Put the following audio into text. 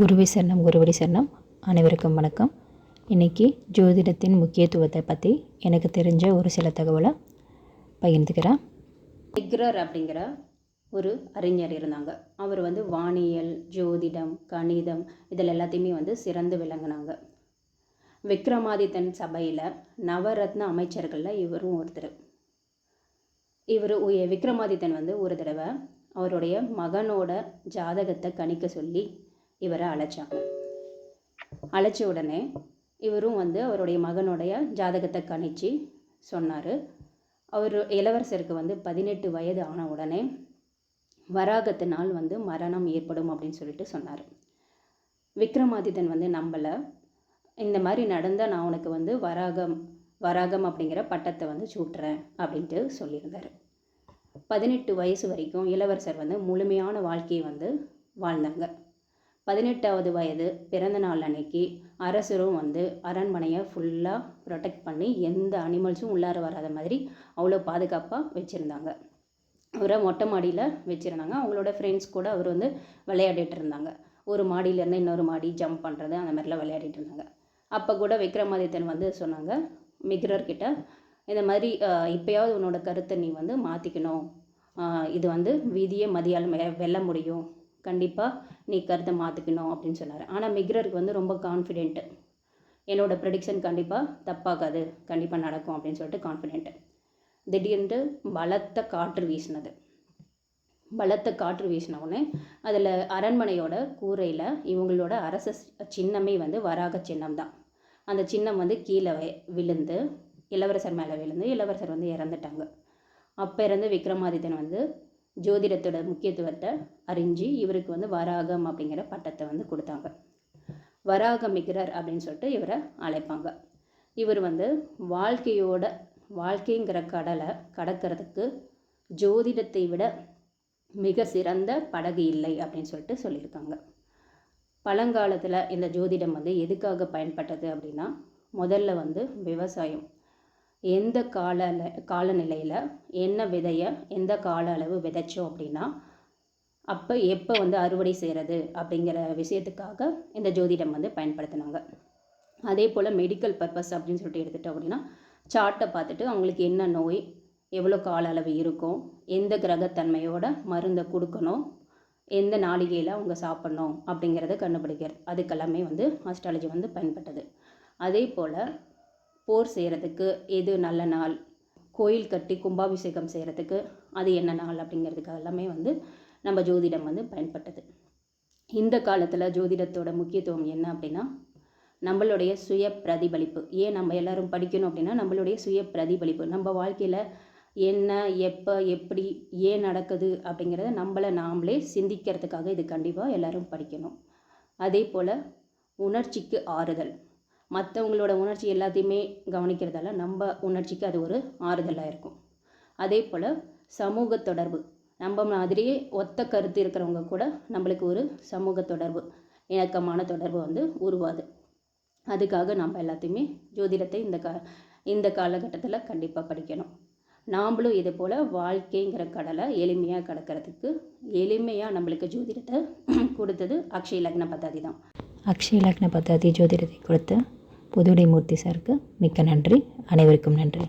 குருவி சரணம் குருவடி சரணம். அனைவருக்கும் வணக்கம். இன்றைக்கி ஜோதிடத்தின் முக்கியத்துவத்தை பற்றி எனக்கு தெரிஞ்ச ஒரு சில தகவலை பகிர்ந்துக்கிறேன். எக்ரர் அப்படிங்கிற ஒரு அறிஞர் இருந்தாங்க. அவர் வந்து வானியல் ஜோதிடம் கணிதம் இதில் எல்லாத்தையுமே வந்து சிறந்து விளங்கினாங்க. விக்ரமாதித்தன் சபையில் நவரத்ன அமைச்சர்களில் இவரும் ஒருத்தர். இவர் விக்ரமாதித்தன் வந்து ஒரு தடவை அவருடைய மகனோட ஜாதகத்தை கணிக்க சொல்லி இவரை அழைச்சாங்க. அழைச்ச உடனே இவரும் வந்து அவருடைய மகனுடைய ஜாதகத்தை கணிச்சு சொன்னார். அவர் இளவரசருக்கு வந்து பதினெட்டு வயது ஆன உடனே வராகத்தினால் வந்து மரணம் ஏற்படும் அப்படின்னு சொல்லிட்டு சொன்னார். விக்ரமாதித்தன் வந்து நம்பலை. இந்த மாதிரி நடந்தால் நான் உனக்கு வந்து வராகம் வராகம் அப்படிங்கிற பட்டத்தை வந்து சூட்டுறேன் அப்படின்ட்டு சொல்லியிருந்தார். பதினெட்டு வயசு வரைக்கும் இளவரசர் வந்து முழுமையான வாழ்க்கையை வந்து வாழ்ந்தாங்க. பதினெட்டாவது வயது பிறந்த நாள் அன்னைக்கு அரசரும் வந்து அரண்மனையை ஃபுல்லாக ப்ரொடெக்ட் பண்ணி எந்த அனிமல்ஸும் உள்ளார வராத மாதிரி அவ்வளோ பாதுகாப்பாக வச்சுருந்தாங்க. அவரை மொட்டை மாடியில் வச்சுருந்தாங்க. அவங்களோட ஃப்ரெண்ட்ஸ் கூட அவர் வந்து விளையாடிட்டு இருந்தாங்க. ஒரு மாடியிலேருந்து இன்னொரு மாடி ஜம்ப் பண்ணுறது அந்த மாதிரிலாம் விளையாடிட்டு இருந்தாங்க. அப்போ கூட விக்ரமாதித்தன் வந்து சொன்னாங்க மிக்ரர்கிட்ட இந்த மாதிரி இப்போயாவது உன்னோட கருத்தை நீ வந்து மாற்றிக்கணும் இது வந்து வீதியே மதியால் வெல்ல முடியும். கண்டிப்பாக நீ கருத்தை மாற்றிக்கணும் அப்படின்னு சொன்னார். ஆனால் மிக்ரருக்கு வந்து ரொம்ப கான்ஃபிடென்ட்டு என்னோடய ப்ரெடிக்ஷன் கண்டிப்பாக தப்பாகாது. கண்டிப்பாக நடக்கும் அப்படின்னு சொல்லிட்டு கான்ஃபிடென்ட்டு திடீர்னு பலத்த காற்று வீசினது. பலத்த காற்று வீசின உடனே அதில் அரண்மனையோட கூரையில் இவங்களோட அரச சின்னமே வந்து வராக சின்னம் தான். அந்த சின்னம் வந்து கீழே விழுந்து இளவரசர் மேலே விழுந்து இளவரசர் வந்து இறந்துட்டாங்க. அப்போ இருந்து விக்ரமாதித்தன் வந்து ஜோதிடத்தோட முக்கியத்துவத்தை அறிஞ்சு இவருக்கு வந்து வராகம் அப்படிங்கிற பட்டத்தை வந்து கொடுத்தாங்க. வராகமிக்ரர் அப்படின்னு சொல்லிட்டு இவரை அழைப்பாங்க. இவர் வந்து வாழ்க்கையோட வாழ்க்கைங்கிற கடலை கடக்கிறதுக்கு ஜோதிடத்தை விட மிக சிறந்த படகு இல்லை அப்படின்னு சொல்லிட்டு சொல்லியிருக்காங்க. பழங்காலத்தில் இந்த ஜோதிடம் வந்து எதுக்காக பயன்பட்டது அப்படின்னா முதல்ல வந்து விவசாயம். எந்த கால காலநிலையில் என்ன விதையை எந்த கால அளவு விதைச்சோம் அப்படின்னா அப்போ எப்போ வந்து அறுவடை செய்கிறது அப்படிங்கிற விஷயத்துக்காக இந்த ஜோதிடம் வந்து பயன்படுத்தினாங்க. அதே போல் மெடிக்கல் பர்பஸ் அப்படின்னு சொல்லிட்டு எடுத்துட்டோம் அப்படின்னா சார்ட்டை பார்த்துட்டு அவங்களுக்கு என்ன நோய் எவ்வளோ கால அளவு இருக்கும் எந்த கிரகத்தன்மையோட மருந்தை கொடுக்கணும் எந்த நாளிகையில் அவங்க சாப்பிட்ணும் அப்படிங்கிறத கண்டுபிடிக்கிறது. அதுக்கெல்லாமே வந்து ஆஸ்ட்ராலஜி வந்து பயன்பட்டது. அதே போல் போர் செய்கிறதுக்கு எது நல்ல நாள்? கோயில் கட்டி கும்பாபிஷேகம் செய்கிறதுக்கு அது என்ன நாள் அப்படிங்கிறதுக்கு எல்லாமே வந்து நம்ம ஜோதிடம் வந்து பயன்பட்டது. இந்த காலத்தில் ஜோதிடத்தோட முக்கியத்துவம் என்ன அப்படின்னா நம்மளுடைய சுய பிரதிபலிப்பு. ஏன் நம்ம எல்லோரும் படிக்கணும் அப்படின்னா நம்மளுடைய சுய பிரதிபலிப்பு. நம்ம வாழ்க்கையில் என்ன எப்போ எப்படி ஏன் நடக்குது அப்படிங்கிறத நம்மளை நாமளே சிந்திக்கிறதுக்காக இது கண்டிப்பாக எல்லோரும் படிக்கணும். அதே போல் உணர்ச்சிக்கு ஆறுதல். மற்றவங்களோட உணர்ச்சி எல்லாத்தையுமே கவனிக்கிறதால நம்ம உணர்ச்சிக்கு அது ஒரு ஆறுதலாக இருக்கும். அதே போல் சமூக தொடர்பு. நம்ம மாதிரியே ஒத்த கருத்து இருக்கிறவங்க கூட நம்மளுக்கு ஒரு சமூக தொடர்பு இணக்கமான தொடர்பு வந்து உருவாது. அதுக்காக நம்ம எல்லாத்தையுமே ஜோதிடத்தை இந்த கா இந்த காலகட்டத்தில் கண்டிப்பாக படிக்கணும். நாம்ளும் இது போல் வாழ்க்கைங்கிற கடலை எளிமையாக கடக்கிறதுக்கு எளிமையாக நம்மளுக்கு ஜோதிடத்தை கொடுத்தது அக்ஷய லக்ன பத்தாதி தான். அக்ஷய லக்ன பத்தாதி ஜோதிடத்தை கொடுத்து புதுடை மூர்த்தி சாருக்கு மிக்க நன்றி. அனைவருக்கும் நன்றி.